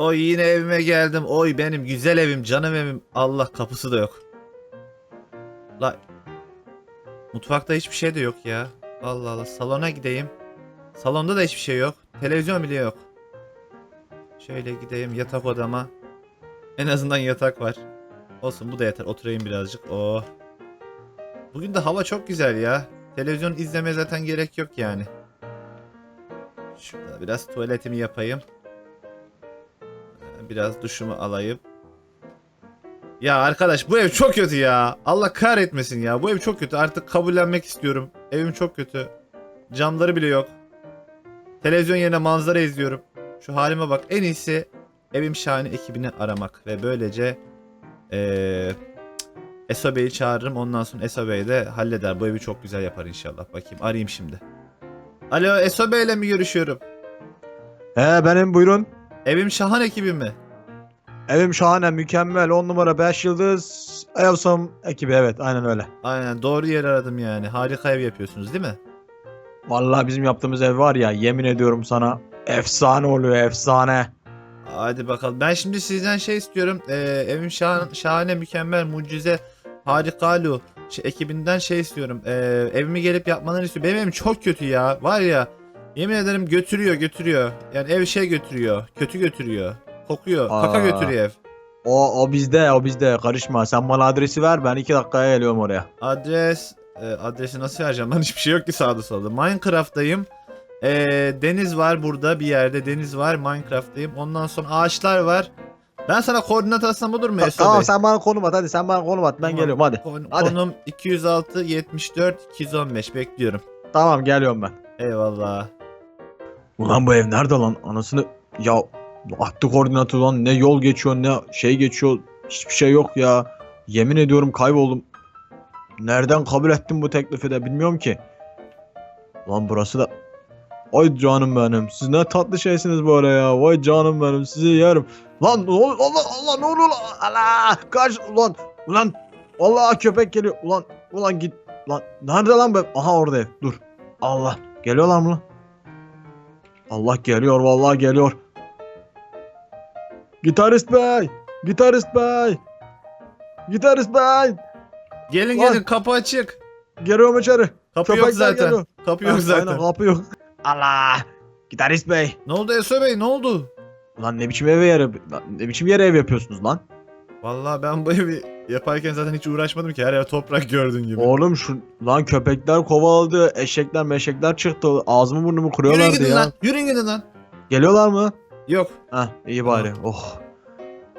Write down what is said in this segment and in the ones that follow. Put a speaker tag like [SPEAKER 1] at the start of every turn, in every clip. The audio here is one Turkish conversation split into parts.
[SPEAKER 1] Oy yine evime geldim. Oy benim güzel evim, canım evim. Allah kapısı da yok. La Mutfakta hiçbir şey de yok ya. Allah Allah. Salona gideyim. Salonda da hiçbir şey yok. Televizyon bile yok. Şöyle gideyim yatak odama. En azından yatak var. Olsun bu da yeter. Oturayım birazcık. Oh. Bugün de hava çok güzel ya. Televizyon izlemeye zaten gerek yok yani. Şurada biraz tuvaletimi yapayım. Ee, Biraz duşumu alayım. Ya arkadaş bu ev çok kötü ya. Allah kahretmesin ya. Bu ev çok kötü. Artık kabullenmek istiyorum. Evim çok kötü. Camları bile yok. Televizyon yerine manzara izliyorum. Şu halime bak. En iyisi evim şahane ekibini aramak. Ve böylece eee Eso Bey'i çağırırım. Ondan sonra Eso Bey de halleder. Bu evi çok güzel yapar inşallah. Bakayım arayayım şimdi. Alo Eso Bey'le mi görüşüyorum?
[SPEAKER 2] He benim buyurun.
[SPEAKER 1] Evim şahan ekibi mi?
[SPEAKER 2] Evim şahane, mükemmel, 10 numara 5 yıldız. Awesome ekibi evet aynen öyle.
[SPEAKER 1] Aynen doğru yer aradım yani. Harika ev yapıyorsunuz değil mi?
[SPEAKER 2] Vallahi bizim yaptığımız ev var ya yemin ediyorum sana efsane oluyor efsane.
[SPEAKER 1] Hadi bakalım. Ben şimdi sizden şey istiyorum. Ee, evim şahan, şahane, mükemmel, mucize, harikalu şey, ekibinden şey istiyorum. Ee, evimi gelip yapmalarını istiyorum. Benim evim çok kötü ya. Var ya. Yemin ederim götürüyor götürüyor. Yani ev şey götürüyor. Kötü götürüyor. Kokuyor. Kaka
[SPEAKER 2] Aa.
[SPEAKER 1] götürüyor ev.
[SPEAKER 2] O, o bizde o bizde karışma sen bana adresi ver ben 2 dakikaya geliyorum oraya.
[SPEAKER 1] Adres e, adresi nasıl vereceğim? Lan hiçbir şey yok ki sağda solda. Minecraft'tayım. E, deniz var burada bir yerde deniz var. Minecraft'tayım. Ondan sonra ağaçlar var. Ben sana koordinat atsam olur mu
[SPEAKER 2] Ta-
[SPEAKER 1] Eso
[SPEAKER 2] tamam
[SPEAKER 1] Bey?
[SPEAKER 2] sen bana konum at hadi sen bana konum at ben
[SPEAKER 1] Tamam.
[SPEAKER 2] geliyorum hadi.
[SPEAKER 1] Kon-
[SPEAKER 2] Hadi.
[SPEAKER 1] Konum 206 74 215 bekliyorum.
[SPEAKER 2] Tamam geliyorum ben.
[SPEAKER 1] Eyvallah.
[SPEAKER 2] Ulan bu ev nerede lan? Anasını ya attı koordinatı lan. Ne yol geçiyor ne şey geçiyor. Hiçbir şey yok ya. Yemin ediyorum kayboldum. Nereden kabul ettim bu teklifi de bilmiyorum ki. Lan burası da Ay canım benim. Siz ne tatlı şeysiniz böyle ya. Vay canım benim. Sizi yerim. Lan ne oluyor Allah Allah ne oluyor Allah kaç ulan ulan Allah köpek geliyor. Ulan ulan git. Lan nerede lan bu aha orada dur. Allah geliyorlar mı lan? Allah geliyor vallahi geliyor. Gitarist bey! Gitarist bey! Gitarist bey!
[SPEAKER 1] Gelin
[SPEAKER 2] Lan.
[SPEAKER 1] gelin kapı açık.
[SPEAKER 2] Geliyorum içeri.
[SPEAKER 1] Kapı yok
[SPEAKER 2] Köpekler
[SPEAKER 1] zaten.
[SPEAKER 2] geliyor.
[SPEAKER 1] Kapı yok zaten.
[SPEAKER 2] Aynen kapı yok. Allah! Gitarist bey!
[SPEAKER 1] Ne oldu Eso Bey ne oldu?
[SPEAKER 2] Lan ne biçim eve yer, lan ne biçim yere ev yapıyorsunuz lan?
[SPEAKER 1] Vallahi ben bu evi yaparken zaten hiç uğraşmadım ki. Her yer toprak gördüğün gibi.
[SPEAKER 2] Oğlum şu lan köpekler kovaladı, eşekler meşekler çıktı. Ağzımı burnumu
[SPEAKER 1] Yürüyün
[SPEAKER 2] kırıyorlardı
[SPEAKER 1] gidin
[SPEAKER 2] ya.
[SPEAKER 1] lan. Yürüyün gidin lan.
[SPEAKER 2] Geliyorlar mı?
[SPEAKER 1] Yok.
[SPEAKER 2] Heh iyi bari. Oh.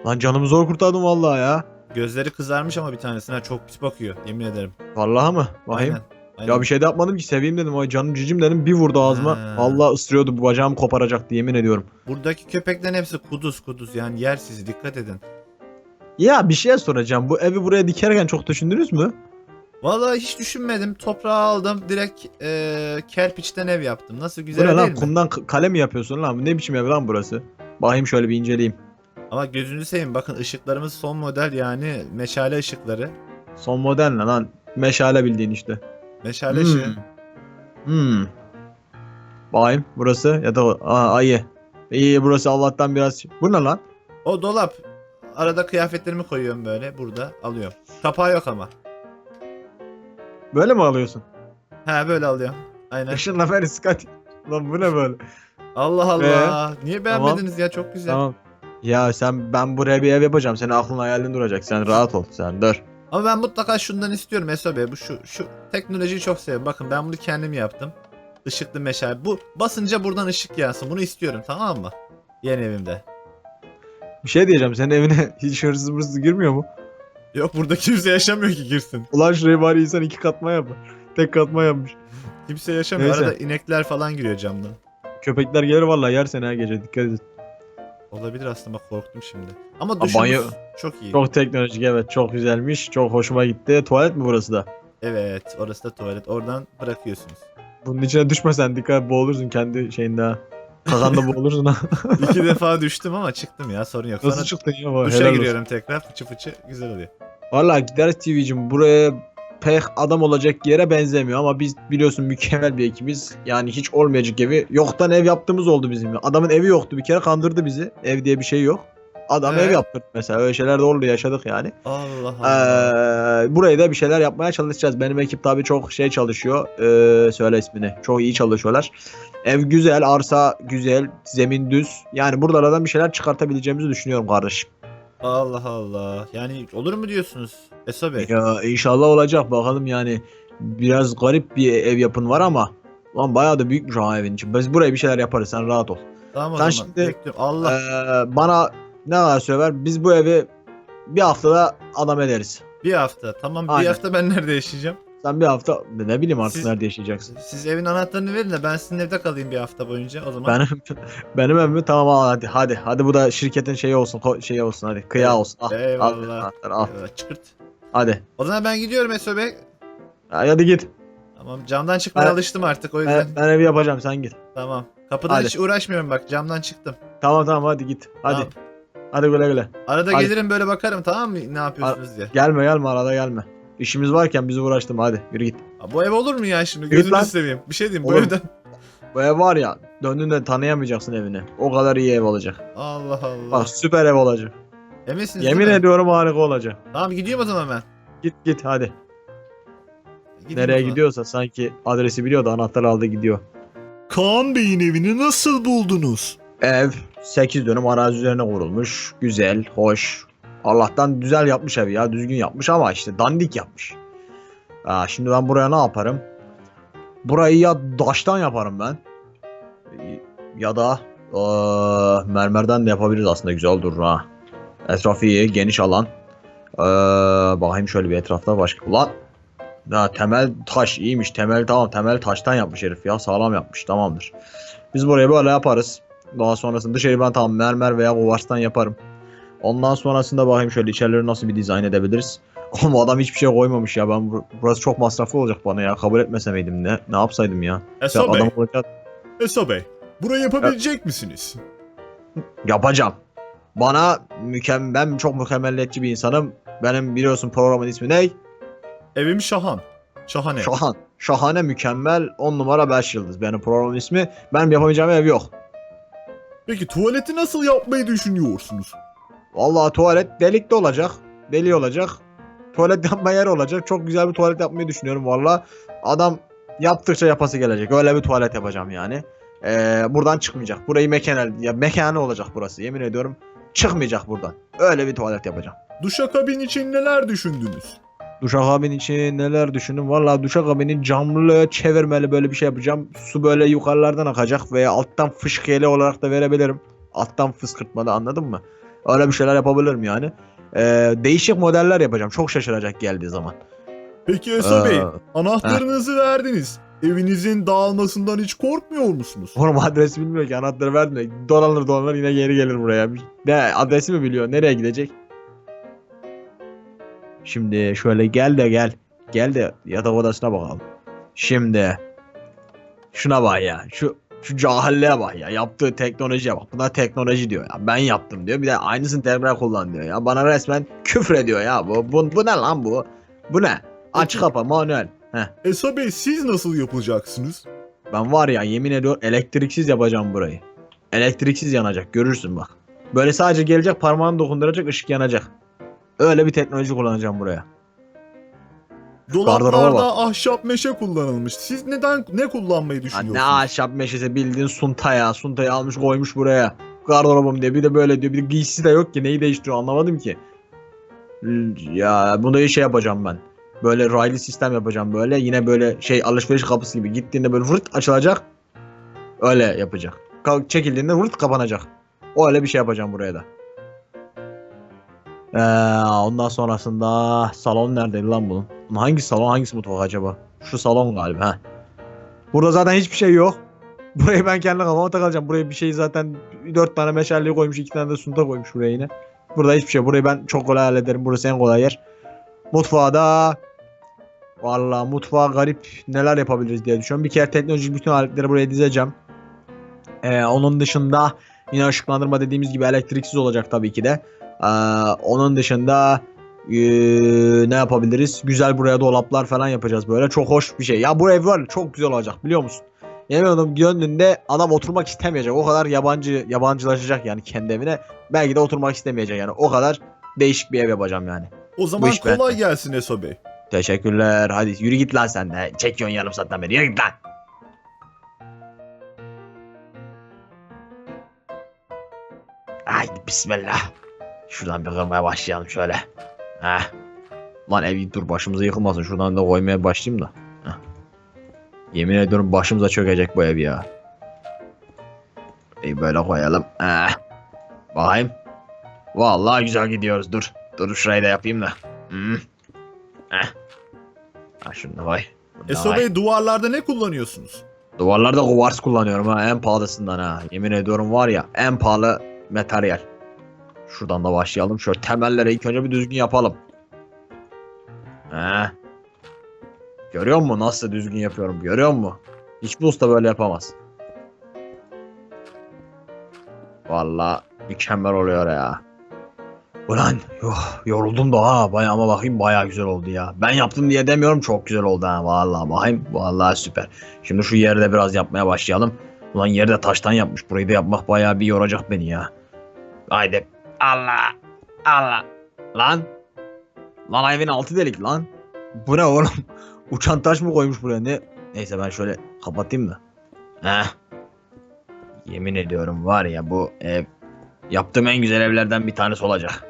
[SPEAKER 2] Lan canımı zor kurtardım vallahi ya.
[SPEAKER 1] Gözleri kızarmış ama bir tanesine çok pis bakıyor. Yemin ederim.
[SPEAKER 2] Vallahi mı? Bakayım.
[SPEAKER 1] Aynen. Aynen.
[SPEAKER 2] Ya bir şey de yapmadım ki seveyim dedim. Ay canım cicim dedim bir vurdu ağzıma. Allah ısırıyordu bu bacağımı koparacaktı yemin ediyorum.
[SPEAKER 1] Buradaki köpeklerin hepsi kuduz kuduz yani yer sizi dikkat edin.
[SPEAKER 2] Ya bir şey soracağım. Bu evi buraya dikerken çok düşündünüz mü?
[SPEAKER 1] Vallahi hiç düşünmedim. Toprağı aldım. Direkt eee kerpiçten ev yaptım. Nasıl
[SPEAKER 2] Bu
[SPEAKER 1] güzel
[SPEAKER 2] ne
[SPEAKER 1] değil
[SPEAKER 2] lan?
[SPEAKER 1] mi?
[SPEAKER 2] Kumdan k- kale mi yapıyorsun lan? Bu ne biçim ev lan burası? Bakayım şöyle bir inceleyeyim.
[SPEAKER 1] Ama gözünüzü seveyim. Bakın ışıklarımız son model yani meşale ışıkları.
[SPEAKER 2] Son model ne lan? Meşale bildiğin işte.
[SPEAKER 1] Meşale
[SPEAKER 2] Hmm.
[SPEAKER 1] ışığı.
[SPEAKER 2] Hmm. Bakayım burası ya da Aa, ayı. İyi burası Allah'tan biraz. Bu ne lan?
[SPEAKER 1] O dolap. Arada kıyafetlerimi koyuyorum böyle burada alıyorum. Kapağı yok ama.
[SPEAKER 2] Böyle mi alıyorsun?
[SPEAKER 1] He böyle alıyorum. Aynen.
[SPEAKER 2] Işınla beni sıkat. Lan bu ne böyle?
[SPEAKER 1] Allah Allah. Niye
[SPEAKER 2] Tamam.
[SPEAKER 1] beğenmediniz ya çok güzel.
[SPEAKER 2] Tamam. Ya sen ben buraya bir ev yapacağım. Senin aklın hayalin duracak. Sen rahat ol. Sen dur.
[SPEAKER 1] Ama ben mutlaka şundan istiyorum Eso Bey. Bu şu şu teknolojiyi çok seviyorum. Bakın ben bunu kendim yaptım. Işıklı meşale. Bu basınca buradan ışık yansın. Bunu istiyorum tamam mı? Yeni evimde.
[SPEAKER 2] Bir şey diyeceğim. Senin evine hiç hırsız hırsız girmiyor mu?
[SPEAKER 1] Yok burada kimse yaşamıyor ki girsin.
[SPEAKER 2] Ulan şurayı bari insan iki katma yapar. Tek katma yapmış.
[SPEAKER 1] Kimse yaşamıyor.
[SPEAKER 2] Neyse.
[SPEAKER 1] Arada inekler falan giriyor camdan.
[SPEAKER 2] Köpekler gelir vallahi yer seni her gece. Dikkat et.
[SPEAKER 1] Olabilir aslında bak korktum şimdi. Ama duşumuz
[SPEAKER 2] banyo-
[SPEAKER 1] çok iyi.
[SPEAKER 2] Çok teknolojik evet. Çok güzelmiş. Çok hoşuma gitti. Tuvalet mi burası da?
[SPEAKER 1] Evet orası da tuvalet. Oradan bırakıyorsunuz.
[SPEAKER 2] Bunun içine düşmesen dikkat boğulursun kendi şeyinde ha. Kakanda boğulursun ha.
[SPEAKER 1] İki defa düştüm ama çıktım ya sorun yok.
[SPEAKER 2] Nasıl
[SPEAKER 1] Sonra
[SPEAKER 2] çıktın ya? bu?
[SPEAKER 1] duşa
[SPEAKER 2] Helal olsun.
[SPEAKER 1] giriyorum tekrar fıçı fıçı güzel oluyor.
[SPEAKER 2] Valla gideriz TV'cim buraya pek adam olacak yere benzemiyor ama biz biliyorsun mükemmel bir ekibiz. Yani hiç olmayacak evi yoktan ev yaptığımız oldu bizim. Adamın evi yoktu bir kere kandırdı bizi. Ev diye bir şey yok. Adam
[SPEAKER 1] Evet.
[SPEAKER 2] ev yaptırdı mesela öyle şeyler de oldu yaşadık yani.
[SPEAKER 1] Allah Allah.
[SPEAKER 2] Ee, burayı da bir şeyler yapmaya çalışacağız. Benim ekip tabii çok şey çalışıyor. Ee, söyle ismini. Çok iyi çalışıyorlar. Ev güzel, arsa güzel, zemin düz. Yani buralardan bir şeyler çıkartabileceğimizi düşünüyorum kardeşim.
[SPEAKER 1] Allah Allah. Yani olur mu diyorsunuz Eso Bey?
[SPEAKER 2] Ya inşallah olacak bakalım yani. Biraz garip bir ev yapın var ama Lan bayağı da büyükmüş ha evin için. Biz buraya bir şeyler yaparız sen rahat ol.
[SPEAKER 1] Tamam o
[SPEAKER 2] Sen
[SPEAKER 1] zaman.
[SPEAKER 2] şimdi-
[SPEAKER 1] Bekliyorum. Allah.
[SPEAKER 2] Ee, bana ne kadar süre ver? Biz bu evi bir haftada adam ederiz.
[SPEAKER 1] Bir hafta. Tamam bir
[SPEAKER 2] Aynen.
[SPEAKER 1] hafta ben nerede yaşayacağım?
[SPEAKER 2] Sen bir hafta ne bileyim artık
[SPEAKER 1] Siz-
[SPEAKER 2] nerede yaşayacaksın.
[SPEAKER 1] Siz evin anahtarını verin de ben sizin evde kalayım bir hafta boyunca o zaman.
[SPEAKER 2] Benim benim evimi tamam al hadi hadi hadi bu da şirketin şeyi olsun ko- şeyi olsun hadi kıya olsun al, al,
[SPEAKER 1] Eyvallah.
[SPEAKER 2] anahtarı, al.
[SPEAKER 1] Evet, çıkırt.
[SPEAKER 2] hadi
[SPEAKER 1] O zaman ben gidiyorum Eso Bey.
[SPEAKER 2] hadi git
[SPEAKER 1] Tamam camdan çıkmaya
[SPEAKER 2] Ben-
[SPEAKER 1] alıştım artık o yüzden.
[SPEAKER 2] ben, ben evi yapacağım sen git
[SPEAKER 1] Tamam. Kapıdan
[SPEAKER 2] Hadi.
[SPEAKER 1] hiç uğraşmıyorum bak camdan çıktım.
[SPEAKER 2] tamam tamam hadi git hadi
[SPEAKER 1] Tamam.
[SPEAKER 2] Hadi güle güle
[SPEAKER 1] Arada
[SPEAKER 2] Hadi.
[SPEAKER 1] gelirim böyle bakarım tamam mı ne yapıyorsunuz diye.
[SPEAKER 2] gelme gelme arada gelme işimiz varken bizi uğraştırma hadi yürü git
[SPEAKER 1] Aa, Bu ev olur mu ya şimdi
[SPEAKER 2] Git lan.
[SPEAKER 1] gözünü seveyim. Bir şey diyeyim bu
[SPEAKER 2] Olur.
[SPEAKER 1] evden.
[SPEAKER 2] bu ev var ya döndüğünde tanıyamayacaksın evini o kadar iyi ev olacak
[SPEAKER 1] Allah Allah.
[SPEAKER 2] bak süper ev olacak
[SPEAKER 1] Eminsiniz
[SPEAKER 2] yemin ediyorum harika olacak
[SPEAKER 1] Tamam gidiyorum o zaman ben.
[SPEAKER 2] git git hadi
[SPEAKER 1] Gideyim o
[SPEAKER 2] nereye gidiyorsa sanki adresi biliyor da anahtarı aldı gidiyor
[SPEAKER 3] Kaan Bey'in evini nasıl buldunuz?
[SPEAKER 2] Ev 8 dönüm arazi üzerine kurulmuş. Güzel, hoş. Allah'tan güzel yapmış evi ya. Düzgün yapmış ama işte dandik yapmış. Aa, şimdi ben buraya ne yaparım? Burayı ya taştan yaparım ben. Ya da eee, mermerden de yapabiliriz aslında güzel durur ha. Etrafı iyi, geniş alan. Eee, bakayım şöyle bir etrafta başka. Ulan ya temel taş iyiymiş. Temel tamam temel taştan yapmış herif ya. Sağlam yapmış tamamdır. Biz burayı böyle yaparız. Daha sonrasında dışarıyı ben tamam mermer veya kuvarstan yaparım. Ondan sonrasında bakayım şöyle içerileri nasıl bir dizayn edebiliriz. Oğlum adam hiçbir şey koymamış ya. Ben bur- burası çok masraflı olacak bana ya. Kabul etmese miydim ne? Ne yapsaydım ya? Ya
[SPEAKER 3] Eso Bey,
[SPEAKER 2] adam olacak.
[SPEAKER 3] Eso Bey. Burayı yapabilecek misiniz?
[SPEAKER 2] Yapacağım. Bana mükemmel, ben çok mükemmelliyetçi bir insanım. Benim biliyorsun programın ismi ne?
[SPEAKER 3] Evim Şahan. Şahane.
[SPEAKER 2] Şahan. Şahane mükemmel 10 numara 5 yıldız. Benim programın ismi. Benim yapamayacağım ev yok.
[SPEAKER 3] Peki tuvaleti nasıl yapmayı düşünüyorsunuz?
[SPEAKER 2] Vallahi tuvalet delikli olacak. Deli olacak. Tuvalet yapma yeri olacak. Çok güzel bir tuvalet yapmayı düşünüyorum valla. Adam yaptıkça yapası gelecek. Öyle bir tuvalet yapacağım yani. Ee, buradan çıkmayacak. Burayı mekanel, ya mekanı olacak burası. Yemin ediyorum çıkmayacak buradan. Öyle bir tuvalet yapacağım.
[SPEAKER 3] Duşakabin için neler düşündünüz?
[SPEAKER 2] Duşakabin için neler düşündüm? Valla duşakabini camlı çevirmeli böyle bir şey yapacağım. Su böyle yukarılardan akacak veya alttan fışkiyeli olarak da verebilirim. Alttan fıskırtmalı anladın mı? Öyle bir şeyler yapabilirim yani. Ee, değişik modeller yapacağım. Çok şaşıracak geldiği zaman.
[SPEAKER 3] Peki Eso
[SPEAKER 2] Ee,
[SPEAKER 3] Bey, anahtarınızı verdiniz. Evinizin dağılmasından hiç korkmuyor musunuz?
[SPEAKER 2] Oğlum adresi bilmiyor ki anahtarı verdim de dolanır dolanır yine geri gelir buraya. Ne adresi mi biliyor? Nereye gidecek? Şimdi şöyle gel de gel. Gel de yatak odasına bakalım. Şimdi şuna bak ya. Şu şu cahilliğe bak ya. Yaptığı teknolojiye bak. Buna teknoloji diyor ya. Ben yaptım diyor. Bir de aynısını tekrar kullan diyor ya. Bana resmen küfür ediyor ya. Bu, bu, bu ne lan bu? Bu ne? Aç kapa manuel. Heh.
[SPEAKER 3] Eso Bey siz nasıl yapacaksınız?
[SPEAKER 2] Ben var ya yemin ediyorum elektriksiz yapacağım burayı. Elektriksiz yanacak görürsün bak. Böyle sadece gelecek parmağını dokunduracak ışık yanacak. Öyle bir teknoloji kullanacağım buraya. Gardıroba
[SPEAKER 3] Dolaplarda ahşap meşe kullanılmış. Siz neden ne kullanmayı
[SPEAKER 2] Ya
[SPEAKER 3] düşünüyorsunuz?
[SPEAKER 2] ne ahşap meşesi bildiğin sunta ya. Suntayı almış koymuş buraya. Gardırobum diye bir de böyle diyor. Bir de giysisi de yok ki neyi değiştiriyor anlamadım ki. L- Ya bunu şey yapacağım ben. Böyle raylı sistem yapacağım böyle. Yine böyle şey alışveriş kapısı gibi. Gittiğinde böyle vırt açılacak. Öyle yapacak. Ka- Çekildiğinde vırt kapanacak. O öyle bir şey yapacağım buraya da. Ee, ondan sonrasında salon neredeydi lan bunun? Hangi salon hangisi mutfak acaba? Şu salon galiba ha. Burada zaten hiçbir şey yok. Burayı ben kendi kafama takacağım. Buraya bir şey zaten 4 tane meşalli koymuş, 2 tane de sunta koymuş buraya yine. Burada hiçbir şey. Burayı ben çok kolay hallederim. Burası en kolay yer. Mutfağı da Vallahi mutfağa garip neler yapabiliriz diye düşünüyorum. Bir kere teknolojik bütün aletleri buraya dizeceğim. Ee, onun dışında yine ışıklandırma dediğimiz gibi elektriksiz olacak tabii ki de. Ee, onun dışında Ee, ne yapabiliriz? Güzel buraya dolaplar falan yapacağız böyle. Çok hoş bir şey. Ya bu ev var çok güzel olacak biliyor musun? Yemin ediyorum gönlünde adam oturmak istemeyecek. O kadar yabancı yabancılaşacak yani kendi evine. Belki de oturmak istemeyecek yani. O kadar değişik bir ev yapacağım yani.
[SPEAKER 3] O zaman kolay
[SPEAKER 2] bende.
[SPEAKER 3] gelsin Eso Bey.
[SPEAKER 2] Teşekkürler. Hadi yürü git lan sen de. Çekiyorsun yarım saatten beri. Yürü git lan. Haydi bismillah. Şuradan bir kırmaya başlayalım şöyle. Heh. Lan ev dur başımıza yıkılmasın. Şuradan da koymaya başlayayım da. Heh. Yemin ediyorum başımıza çökecek bu ev ya. İyi böyle koyalım. Heh. Bakayım. Vallahi güzel gidiyoruz. Dur. Dur şurayı da yapayım da. Hmm. Heh. Ha şunu da koy.
[SPEAKER 3] Eso. Bey duvarlarda ne kullanıyorsunuz?
[SPEAKER 2] Duvarlarda kuvars kullanıyorum ha en pahalısından ha. Yemin ediyorum var ya en pahalı materyal. Şuradan da başlayalım. Şöyle temelleri ilk önce bir düzgün yapalım. He. Görüyor musun nasıl düzgün yapıyorum? Görüyor musun? Hiçbir usta böyle yapamaz. Vallahi mükemmel oluyor ya. Ulan yuh, yoruldum da ha baya ama bakayım baya güzel oldu ya. Ben yaptım diye demiyorum çok güzel oldu ha vallahi bakayım vallahi süper. Şimdi şu yerde biraz yapmaya başlayalım. Ulan yerde taştan yapmış. Burayı da yapmak bayağı bir yoracak beni ya. Haydi. Allah. Allah. Lan. Lan evin altı delik lan. Bu ne oğlum? Uçan taş mı koymuş buraya ne? Neyse ben şöyle kapatayım da. Heh. Yemin ediyorum var ya bu ev yaptığım en güzel evlerden bir tanesi olacak.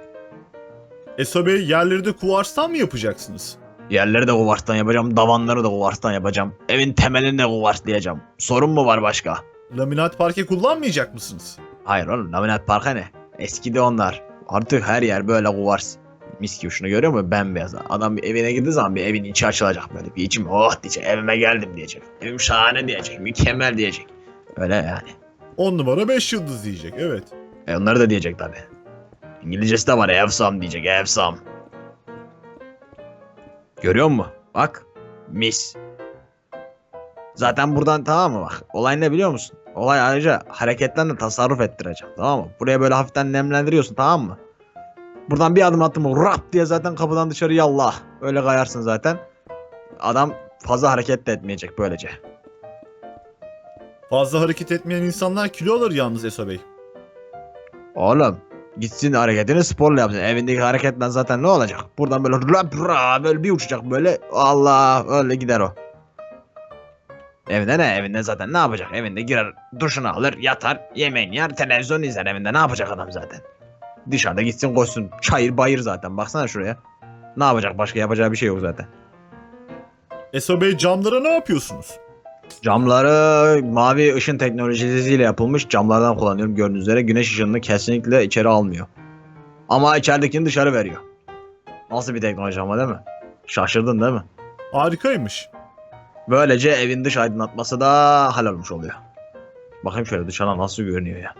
[SPEAKER 3] Eso Bey yerleri de kuvarstan mı yapacaksınız?
[SPEAKER 2] Yerleri de kuvarstan yapacağım, davanları da kuvarstan yapacağım. Evin temelini de kuvarslayacağım. Sorun mu var başka?
[SPEAKER 3] Laminat parke kullanmayacak mısınız?
[SPEAKER 2] Hayır oğlum laminat parka ne? Eskidi onlar. Artık her yer böyle kuvars. Mis gibi şunu görüyor musun? Bembeyaz. Adam bir evine girdiği zaman bir evin içi açılacak böyle. Bir içim oh diyecek. Evime geldim diyecek. Evim şahane diyecek. Mükemmel diyecek. Öyle yani.
[SPEAKER 3] 10 numara 5 yıldız diyecek evet.
[SPEAKER 2] E onları da diyecek tabi. İngilizcesi de var. Evsam diyecek. Evsam. Görüyor musun? Bak. Mis. Zaten buradan tamam mı bak. Olay ne biliyor musun? Olay ayrıca hareketten de tasarruf ettireceğim. Tamam mı? Buraya böyle hafiften nemlendiriyorsun tamam mı? Buradan bir adım attın mı rap diye zaten kapıdan dışarı yallah. Öyle kayarsın zaten. Adam fazla hareket de etmeyecek böylece.
[SPEAKER 3] Fazla hareket etmeyen insanlar kilo alır yalnız Eso Bey.
[SPEAKER 2] Oğlum gitsin hareketini sporla yapsın. Evindeki hareketle zaten ne olacak? Buradan böyle rap rap böyle bir uçacak böyle. Allah öyle gider o. Evinde ne? Evinde zaten ne yapacak? Evinde girer duşunu alır yatar yemeğini yer televizyon izler evinde ne yapacak adam zaten? Dışarıda gitsin koşsun çayır bayır zaten baksana şuraya. Ne yapacak başka yapacağı bir şey yok zaten.
[SPEAKER 3] Eso Bey camlara ne yapıyorsunuz?
[SPEAKER 2] Camları mavi ışın teknolojisiyle yapılmış camlardan kullanıyorum gördüğünüz üzere. Güneş ışınını kesinlikle içeri almıyor. Ama içeridekini dışarı veriyor. Nasıl bir teknoloji ama değil mi? Şaşırdın değil mi?
[SPEAKER 3] Harikaymış.
[SPEAKER 2] Böylece evin dış aydınlatması da hallolmuş oluyor. Bakayım şöyle dışarıdan nasıl görünüyor ya.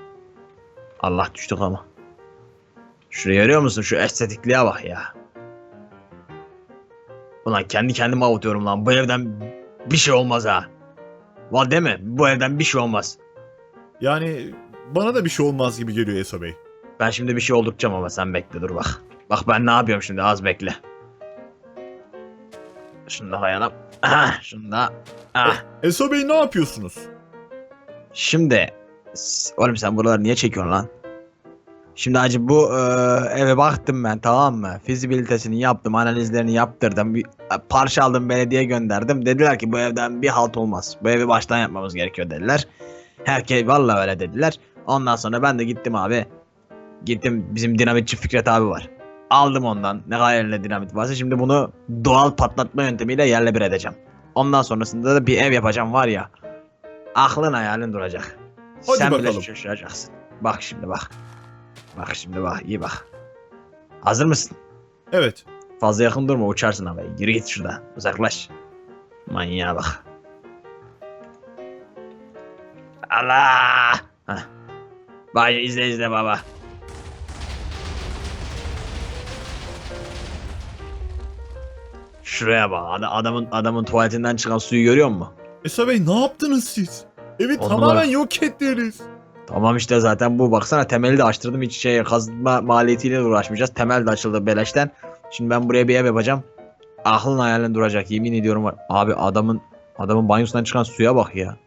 [SPEAKER 2] Allah düştük ama. Şurayı görüyor musun? Şu estetikliğe bak ya. Ulan kendi kendime avutuyorum lan. Bu evden bir şey olmaz ha. Va değil mi? Bu evden bir şey olmaz.
[SPEAKER 3] Yani bana da bir şey olmaz gibi geliyor Eso Bey.
[SPEAKER 2] Ben şimdi bir şey olduracağım ama sen bekle dur bak. Bak ben ne yapıyorum şimdi az bekle. Şunu da koyalım. Ah, şunu da. Ah.
[SPEAKER 3] Eso Bey ne yapıyorsunuz?
[SPEAKER 2] Şimdi s- oğlum sen buraları niye çekiyorsun lan? Şimdi hacı bu e, eve baktım ben tamam mı? Fizibilitesini yaptım, analizlerini yaptırdım. Bir e, parça aldım, belediye gönderdim. Dediler ki bu evden bir halt olmaz. Bu evi baştan yapmamız gerekiyor dediler. Herkes vallahi öyle dediler. Ondan sonra ben de gittim abi. Gittim bizim dinamitçi Fikret abi var. Aldım ondan ne kadar elinde dinamit varsa şimdi bunu doğal patlatma yöntemiyle yerle bir edeceğim. Ondan sonrasında da bir ev yapacağım var ya. Aklın hayalin duracak.
[SPEAKER 3] Hadi
[SPEAKER 2] Sen bile
[SPEAKER 3] bakalım.
[SPEAKER 2] şaşıracaksın. Bak şimdi bak. Bak şimdi bak iyi bak. Hazır mısın?
[SPEAKER 3] Evet.
[SPEAKER 2] Fazla yakın durma uçarsın havaya. Yürü git şuradan. Uzaklaş. Manyağa bak. Allah! Heh. Bak izle izle baba. Şuraya bak. Ad- adamın adamın tuvaletinden çıkan suyu görüyor musun?
[SPEAKER 3] Eso Bey ne yaptınız siz? Evi
[SPEAKER 2] On
[SPEAKER 3] tamamen
[SPEAKER 2] numara.
[SPEAKER 3] yok ettiniz.
[SPEAKER 2] Tamam işte zaten bu baksana temeli de açtırdım hiç şey kazma maliyetiyle uğraşmayacağız. Temel de açıldı beleşten. Şimdi ben buraya bir ev yapacağım. Aklın hayalin duracak yemin ediyorum var. Abi adamın adamın banyosundan çıkan suya bak ya.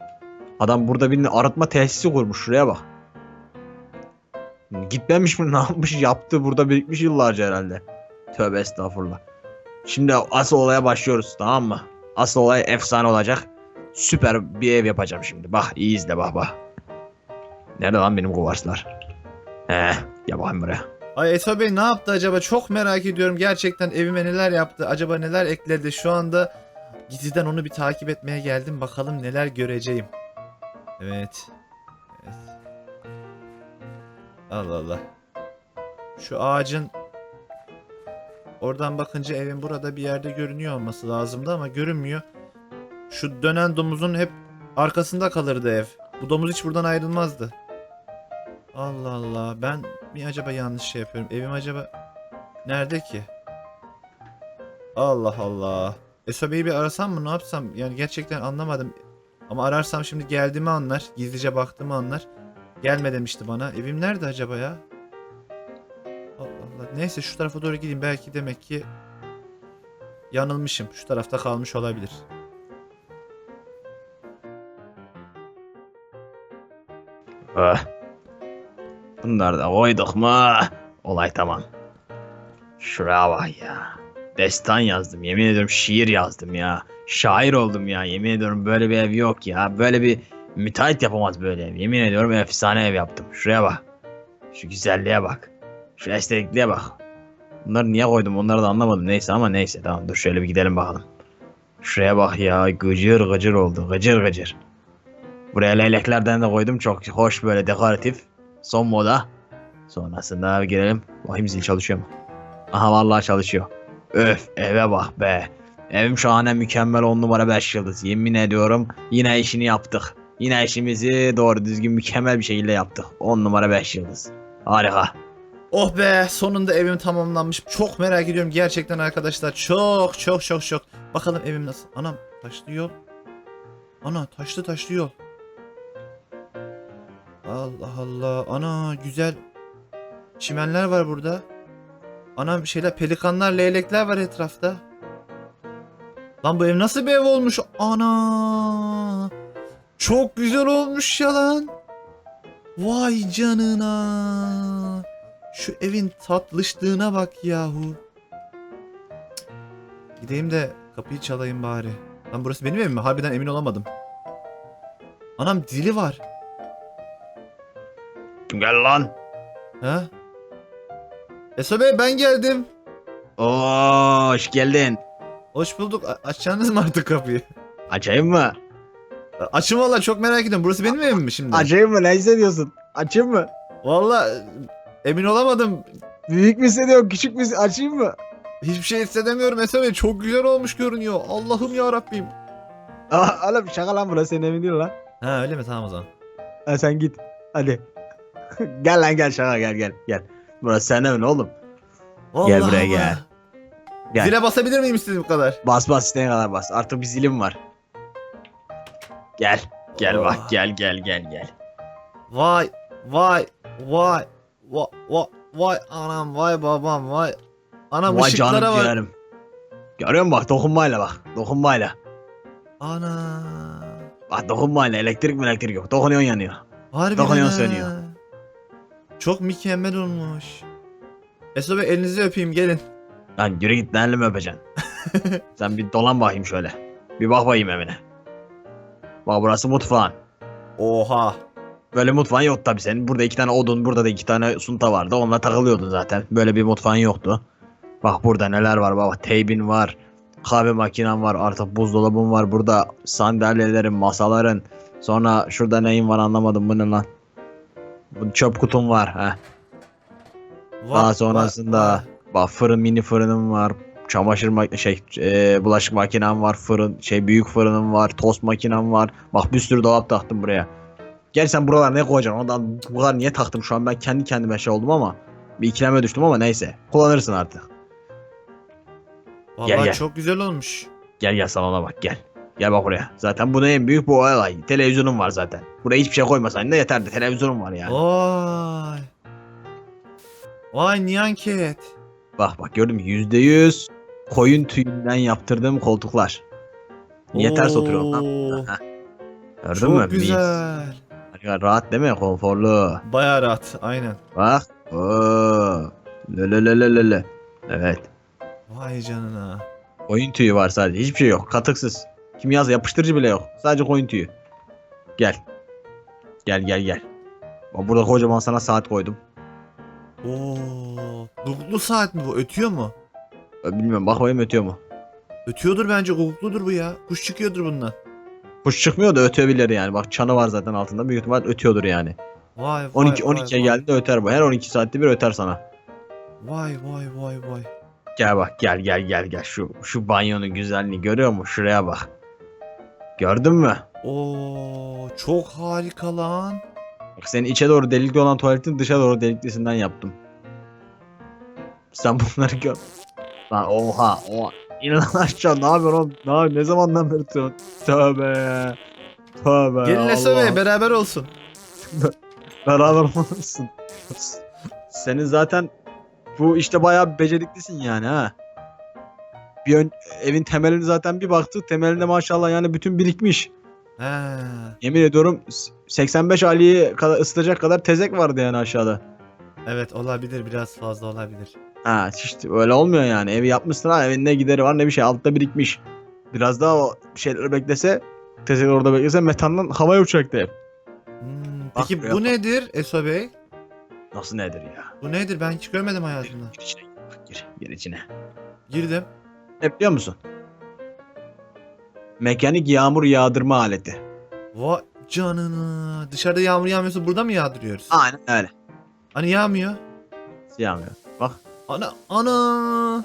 [SPEAKER 2] Adam burada bir arıtma tesisi kurmuş şuraya bak. Gitmemiş mi ne yapmış yaptı burada birikmiş yıllarca herhalde. Tövbe estağfurullah. Şimdi asıl olaya başlıyoruz tamam mı? Asıl olay efsane olacak. Süper bir ev yapacağım şimdi. Bak iyi izle bak bak. Nerede lan benim kuvarslar? He, ya bakayım buraya.
[SPEAKER 1] Ay Eto Bey ne yaptı acaba? Çok merak ediyorum. Gerçekten evime neler yaptı? Acaba neler ekledi? Şu anda gizliden onu bir takip etmeye geldim. Bakalım neler göreceğim. Evet. Evet. Allah Allah. Şu ağacın oradan bakınca evin burada bir yerde görünüyor olması lazımdı ama görünmüyor. Şu dönen domuzun hep arkasında kalırdı ev. Bu domuz hiç buradan ayrılmazdı. Allah Allah. Ben mi acaba yanlış şey yapıyorum? Evim acaba nerede ki? Allah Allah. Esobe'yi bir arasam mı ne yapsam? Yani gerçekten anlamadım. Ama ararsam şimdi geldiğimi anlar. Gizlice baktığımı anlar. Gelme demişti bana. Evim nerede acaba ya? Neyse şu tarafa doğru gideyim. Belki demek ki yanılmışım. Şu tarafta kalmış olabilir.
[SPEAKER 2] Ah. Bunları da koyduk mu? Olay tamam. Şuraya bak ya. Destan yazdım. Yemin ediyorum şiir yazdım ya. Şair oldum ya. Yemin ediyorum böyle bir ev yok ya. Böyle bir müteahhit yapamaz böyle ev. Yemin ediyorum efsane ev yaptım. Şuraya bak. Şu güzelliğe bak. Şu estetikliğe bak. Bunları niye koydum onları da anlamadım. Neyse ama neyse tamam dur şöyle bir gidelim bakalım. Şuraya bak ya gıcır gıcır oldu. Gıcır gıcır. Buraya leyleklerden de koydum. Çok hoş böyle dekoratif. Son moda. Sonrasında bir girelim. Bakayım zil çalışıyor mu? Aha vallahi çalışıyor. Öf eve bak be. Evim şahane mükemmel 10 numara 5 yıldız. Yemin ediyorum yine işini yaptık. Yine işimizi doğru düzgün mükemmel bir şekilde yaptık. 10 numara 5 yıldız. Harika.
[SPEAKER 1] Oh be sonunda evim tamamlanmış. Çok merak ediyorum gerçekten arkadaşlar. Çok çok çok çok. Bakalım evim nasıl. Anam taşlı yol. Ana taşlı taşlı yol. Allah Allah. Ana güzel çimenler var burada. Anam şeyler pelikanlar leylekler var etrafta. Lan bu ev nasıl bir ev olmuş? Ana. Çok güzel olmuş ya lan. Vay canına. Şu evin tatlışlığına bak yahu. Cık. Gideyim de kapıyı çalayım bari. Lan burası benim evim mi? Harbiden emin olamadım. Anam dili var.
[SPEAKER 2] Kim geldi lan?
[SPEAKER 1] Ha? Eso Bey ben geldim.
[SPEAKER 2] Oo, hoş geldin.
[SPEAKER 1] Hoş bulduk. A- açacaksınız mı artık kapıyı?
[SPEAKER 2] Açayım mı?
[SPEAKER 1] A- Açın valla çok merak ediyorum. Burası benim evim mi şimdi?
[SPEAKER 2] Açayım mı? Ne hissediyorsun? Açayım mı?
[SPEAKER 1] Valla emin olamadım.
[SPEAKER 2] Büyük mü hissediyorsun? Küçük mü? Açayım mı?
[SPEAKER 1] Hiçbir şey hissedemiyorum Eso Bey. Çok güzel olmuş görünüyor. Allah'ım ya Rabbim.
[SPEAKER 2] Aa, oğlum şaka lan burası senin evin değil lan.
[SPEAKER 1] Ha öyle mi? Tamam o zaman.
[SPEAKER 2] Ha, sen git. Hadi. gel lan gel şaka gel gel gel. Burası senin evin oğlum. Gel
[SPEAKER 1] Vallahi
[SPEAKER 2] buraya
[SPEAKER 1] ama.
[SPEAKER 2] gel. Gel.
[SPEAKER 1] Zile basabilir miyim istediğim kadar?
[SPEAKER 2] Bas bas istediğin kadar bas. Artık bir zilim var. Gel. Gel bak
[SPEAKER 1] Oh.
[SPEAKER 2] gel gel gel gel.
[SPEAKER 1] Vay vay vay vay vay vay anam vay babam vay. Anam
[SPEAKER 2] Vay
[SPEAKER 1] ışıklara
[SPEAKER 2] canım
[SPEAKER 1] bak.
[SPEAKER 2] ciğerim. Görüyor musun bak dokunmayla bak. Dokunmayla.
[SPEAKER 1] Ana.
[SPEAKER 2] Bak dokunmayla elektrik mi elektrik yok. Dokunuyorsun yanıyor.
[SPEAKER 1] Harbiden
[SPEAKER 2] Dokunuyor,
[SPEAKER 1] ha.
[SPEAKER 2] sönüyor.
[SPEAKER 1] Çok mükemmel olmuş. Eso Bey elinizi öpeyim gelin.
[SPEAKER 2] Lan yürü git lan elimi öpeceksin. Sen bir dolan bakayım şöyle. Bir bak bakayım evine. Bak burası mutfağın.
[SPEAKER 1] Oha.
[SPEAKER 2] Böyle mutfağın yok tabi senin. Burada iki tane odun, burada da iki tane sunta vardı. Onunla takılıyordun zaten. Böyle bir mutfağın yoktu. Bak burada neler var bak. Teybin var. Kahve makinen var. Artık buzdolabın var. Burada sandalyelerin, masaların. Sonra şurada neyin var anlamadım bu ne lan. Bu çöp kutum var. Heh. Daha sonrasında bak fırın mini fırınım var. Çamaşır mak şey e, bulaşık makinem var. Fırın şey büyük fırınım var. Tost makinem var. Bak bir sürü dolap taktım buraya. Gel sen buralara ne koyacaksın? Ondan bu kadar niye taktım şu an ben kendi kendime şey oldum ama bir ikileme düştüm ama neyse. Kullanırsın artık.
[SPEAKER 1] Vallahi
[SPEAKER 2] Gel, gel.
[SPEAKER 1] çok güzel olmuş.
[SPEAKER 2] Gel gel salona bak gel. Gel bak buraya. Zaten bu en büyük bu olay. Televizyonum var zaten. Buraya hiçbir şey koymasan ne yeterdi. Televizyonum var yani.
[SPEAKER 1] Vay. Vay Nyan Cat.
[SPEAKER 2] Bak bak gördün mü? Yüzde yüz koyun tüyünden yaptırdığım koltuklar. Yeter oturuyorum lan.
[SPEAKER 1] Oo,
[SPEAKER 2] Heh. Gördün
[SPEAKER 1] Çok
[SPEAKER 2] mü? Mis.
[SPEAKER 1] güzel.
[SPEAKER 2] Harika, Rahat değil mi? Konforlu.
[SPEAKER 1] Baya rahat aynen.
[SPEAKER 2] Bak. Oo. Lelelelelele. Evet.
[SPEAKER 1] Vay canına.
[SPEAKER 2] Koyun tüyü var sadece. Hiçbir şey yok. Katıksız. Kimyasal yapıştırıcı bile yok. Sadece koyun tüyü. Gel. Gel gel gel. Bak Burada kocaman sana saat koydum.
[SPEAKER 1] Oo, guguklu saat mi bu? Ötüyor mu?
[SPEAKER 2] Bilmiyorum bakmayayım ötüyor mu?
[SPEAKER 1] Ötüyordur bence gugukludur bu ya. Kuş çıkıyordur bundan.
[SPEAKER 2] Kuş çıkmıyor da ötebilir yani. Bak çanı var zaten altında. Büyük ihtimal ötüyordur yani.
[SPEAKER 1] Vay vay
[SPEAKER 2] 12
[SPEAKER 1] vay,
[SPEAKER 2] 12'ye
[SPEAKER 1] vay.
[SPEAKER 2] geldiğinde öter bu. Her 12 saatte bir öter sana.
[SPEAKER 1] Vay vay vay vay.
[SPEAKER 2] Gel bak gel gel gel gel. Şu şu banyonun güzelliğini görüyor musun? Şuraya bak. Gördün mü?
[SPEAKER 1] Oo, çok harika lan.
[SPEAKER 2] Bak senin içe doğru delikli olan tuvaletin dışa doğru deliklisinden yaptım. Sen bunları gör. Lan oha oha. İn lan aşağı ne yapıyorsun oğlum? Ne, yap- ne zamandan beri tutuyorsun? Tövbe. Tövbe.
[SPEAKER 1] Gelin. Esobe beraber olsun.
[SPEAKER 2] Beraber olmalısın. Senin zaten bu işte bayağı beceriklisin yani ha. Bir ön, evin temelini zaten bir baktık. Temelinde maşallah yani bütün birikmiş.
[SPEAKER 1] He.
[SPEAKER 2] Yemin ediyorum s- 85 Ali'yi kadar ısıtacak kadar tezek vardı yani aşağıda.
[SPEAKER 1] Evet olabilir biraz fazla olabilir.
[SPEAKER 2] Ha işte öyle olmuyor yani. Evi yapmışsın ha evin ne gideri var ne bir şey altta birikmiş. Biraz daha o şeyleri beklese tezek orada beklese metandan havaya uçacaktı ev.
[SPEAKER 1] Hmm, peki bu
[SPEAKER 2] bak.
[SPEAKER 1] nedir Eso Bey?
[SPEAKER 2] Nasıl nedir ya?
[SPEAKER 1] Bu nedir? Ben hiç görmedim hayatımda.
[SPEAKER 2] Gir içine bak, gir, gir içine.
[SPEAKER 1] Girdim.
[SPEAKER 2] Ne biliyor musun? Mekanik yağmur yağdırma aleti.
[SPEAKER 1] Vay canına. Dışarıda yağmur yağmıyorsa burada mı yağdırıyoruz?
[SPEAKER 2] Aynen öyle.
[SPEAKER 1] Hani yağmıyor.
[SPEAKER 2] Yağmıyor.
[SPEAKER 1] Ana ana.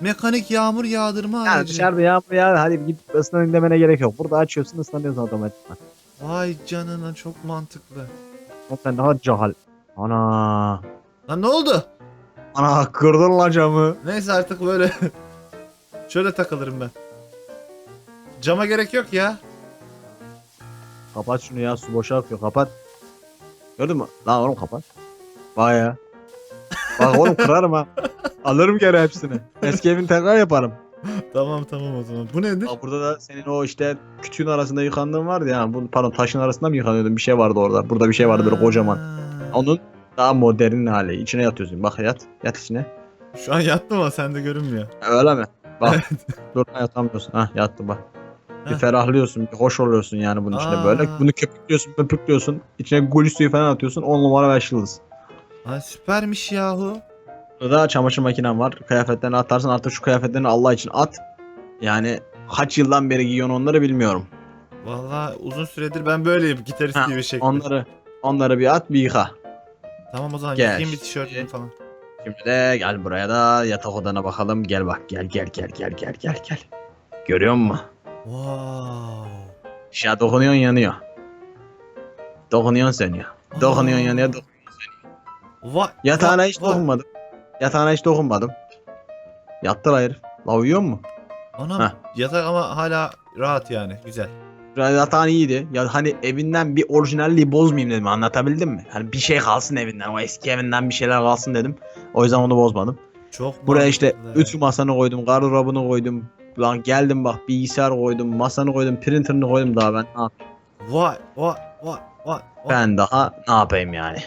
[SPEAKER 1] Mekanik yağmur yağdırma
[SPEAKER 2] Yani
[SPEAKER 1] aracı.
[SPEAKER 2] dışarıda yağmur yağdı hadi git ıslanın demene gerek yok. Burada açıyorsun ıslanıyorsun otomatikman.
[SPEAKER 1] Vay canına çok mantıklı.
[SPEAKER 2] Bak Sen daha cahal. Ana.
[SPEAKER 1] Lan ne oldu?
[SPEAKER 2] Ana kırdın lan camı.
[SPEAKER 1] Neyse artık böyle şöyle takılırım ben. Cama gerek yok ya.
[SPEAKER 2] Kapat şunu ya su boşa akıyor kapat. Gördün mü? Lan oğlum kapat. Vay ya. Bak oğlum kırarım ha. Alırım geri hepsini. Eski evini tekrar yaparım.
[SPEAKER 1] tamam tamam o zaman. Bu nedir?
[SPEAKER 2] Bak burada da senin o işte kütüğün arasında yıkandığın vardı ya. Bu, pardon taşın arasında mı yıkanıyordun? Bir şey vardı orada. Burada bir şey vardı böyle kocaman. Onun daha modern hali. İçine yatıyorsun. Bak yat. Yat içine.
[SPEAKER 1] Şu an yattım ama sende görünmüyor.
[SPEAKER 2] Öyle mi? Bak. Dur yatamıyorsun. Ha yattı bak. Bir
[SPEAKER 1] Heh.
[SPEAKER 2] ferahlıyorsun. Bir hoş oluyorsun yani bunun içine
[SPEAKER 1] Aa.
[SPEAKER 2] böyle. Bunu köpüklüyorsun, köpüklüyorsun. İçine gül suyu falan atıyorsun. 10 numara 5 yıldız.
[SPEAKER 1] Ha süpermiş yahu.
[SPEAKER 2] Burada çamaşır makinen var. Kıyafetlerini atarsın. Artık şu kıyafetlerini Allah için at. Yani kaç yıldan beri giyiyorsun onları bilmiyorum.
[SPEAKER 1] Vallahi uzun süredir ben böyleyim gitarist
[SPEAKER 2] Ha,
[SPEAKER 1] gibi şekli.
[SPEAKER 2] Onları onları bir at bir yıka.
[SPEAKER 1] Tamam o zaman
[SPEAKER 2] Gel.
[SPEAKER 1] yıkayayım bir tişörtümü falan.
[SPEAKER 2] Şimdi de gel buraya da yatak odana bakalım. Gel bak gel gel gel gel gel gel gel. Görüyor musun?
[SPEAKER 1] Wow.
[SPEAKER 2] Şişe dokunuyorsun yanıyor. Dokunuyorsun sönüyor. Dokunuyorsun yanıyor. Dok-
[SPEAKER 1] Vay.
[SPEAKER 2] Yatağına hiç dokunmadım. Yatağına hiç dokunmadım. Yattır hayır. La uyuyor mu?
[SPEAKER 1] Anam
[SPEAKER 2] Heh.
[SPEAKER 1] yatak ama hala rahat yani güzel.
[SPEAKER 2] Yatağın iyiydi. Ya hani evinden bir orijinalliği bozmayayım dedim. Anlatabildim mi? Hani bir şey kalsın evinden. O eski evinden bir şeyler kalsın dedim. O yüzden onu bozmadım.
[SPEAKER 1] Çok
[SPEAKER 2] Buraya işte
[SPEAKER 1] mantıklı.
[SPEAKER 2] ütü masanı koydum. Gardırobunu koydum. Lan geldim bak bilgisayar koydum. Masanı koydum. Printerını koydum daha ben. Ne yapayım?
[SPEAKER 1] Vay vay vay vay. vay.
[SPEAKER 2] Ben daha ne yapayım yani?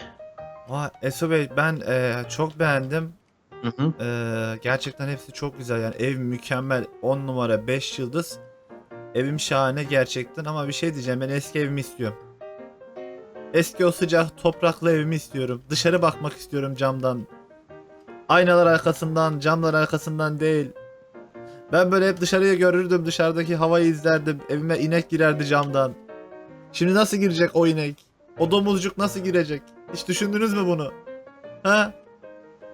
[SPEAKER 1] Vay Eso Bey ben e, çok beğendim.
[SPEAKER 2] Hı hı.
[SPEAKER 1] E, gerçekten hepsi çok güzel yani ev mükemmel 10 numara 5 yıldız. Evim şahane gerçekten ama bir şey diyeceğim ben eski evimi istiyorum. Eski o sıcak topraklı evimi istiyorum. Dışarı bakmak istiyorum camdan. Aynalar arkasından, camlar arkasından değil. Ben böyle hep dışarıya görürdüm, dışarıdaki havayı izlerdim. Evime inek girerdi camdan. Şimdi nasıl girecek o inek? O domuzcuk nasıl girecek? Hiç düşündünüz mü bunu? Ha?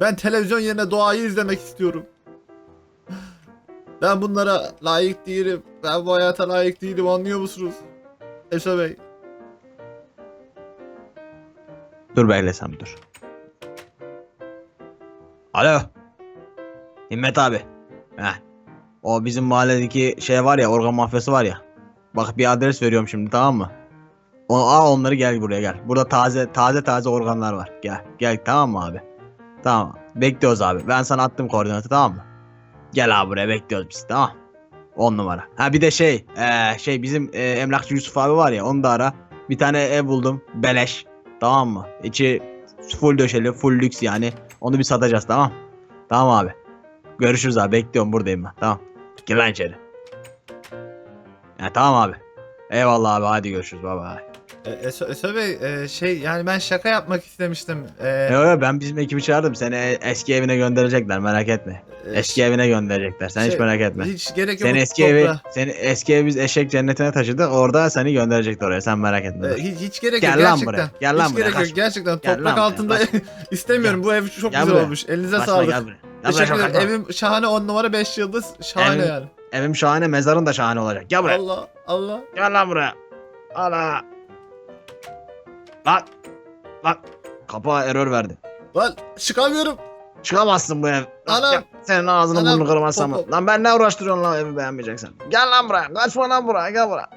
[SPEAKER 1] Ben televizyon yerine doğayı izlemek istiyorum. Ben bunlara layık değilim. Ben bu hayata layık değilim anlıyor musunuz? Eso Bey.
[SPEAKER 2] Dur beklesem dur. Alo. Himmet abi. Heh. O bizim mahalledeki şey var ya organ mafyası var ya. Bak bir adres veriyorum şimdi tamam mı? Al onları gel buraya gel. Burada taze taze taze organlar var. Gel gel tamam mı abi? Tamam. Bekliyoruz abi. Ben sana attım koordinatı tamam mı? Gel abi buraya bekliyoruz biz tamam. 10 numara. Ha bir de şey, eee, şey bizim eee, emlakçı Yusuf abi var ya onu da ara. Bir tane ev buldum. Beleş. Tamam mı? İçi full döşeli, full lüks yani. Onu bir satacağız tamam. Tamam abi. Görüşürüz abi. Bekliyorum buradayım ben. Tamam. Gir lan içeri. Ya tamam abi. Eyvallah abi hadi görüşürüz baba. bye.
[SPEAKER 1] E, Eso, Eso Bey e, şey yani ben şaka yapmak istemiştim. E,
[SPEAKER 2] Yo yo ben bizim ekibi çağırdım. Seni eski evine gönderecekler merak etme.
[SPEAKER 1] e,
[SPEAKER 2] Eski evine gönderecekler. Sen hiç
[SPEAKER 1] şey,
[SPEAKER 2] merak etme.
[SPEAKER 1] Hiç gerek yok.
[SPEAKER 2] Seni eski evi, seni eski evi biz eşek cennetine taşıdık. Orada seni gönderecekler oraya. Sen merak etme.
[SPEAKER 1] E, hiç, hiç gerek
[SPEAKER 2] Gel
[SPEAKER 1] yok
[SPEAKER 2] lan
[SPEAKER 1] gerçekten.
[SPEAKER 2] buraya, gel lan
[SPEAKER 1] hiç
[SPEAKER 2] buraya,
[SPEAKER 1] gerek yok gerçekten.
[SPEAKER 2] Gel
[SPEAKER 1] Toprak altında istemiyorum. Bu ev çok
[SPEAKER 2] Gel
[SPEAKER 1] güzel
[SPEAKER 2] buraya.
[SPEAKER 1] olmuş. Elinize
[SPEAKER 2] Kaçma,
[SPEAKER 1] sağlık.
[SPEAKER 2] gel buraya. Gel buraya,
[SPEAKER 1] Teşekkür ederim.
[SPEAKER 2] kaçma.
[SPEAKER 1] Evim şahane 10 numara 5 yıldız. Şahane
[SPEAKER 2] Evim-
[SPEAKER 1] yani.
[SPEAKER 2] Evim şahane, mezarın da şahane olacak. Gel buraya.
[SPEAKER 1] Allah Allah.
[SPEAKER 2] Gel lan buraya. Ana. Lan. Lan. Kapağı error verdi.
[SPEAKER 1] Lan çıkamıyorum.
[SPEAKER 2] Çıkamazsın bu ev.
[SPEAKER 1] Anam.
[SPEAKER 2] Gel, Senin ağzını
[SPEAKER 1] Anam,
[SPEAKER 2] burnunu kırmazsam. Lan ben ne uğraştırıyorsun lan evi beğenmeyeceksen. Gel lan buraya. Kaçma lan buraya. Gel buraya.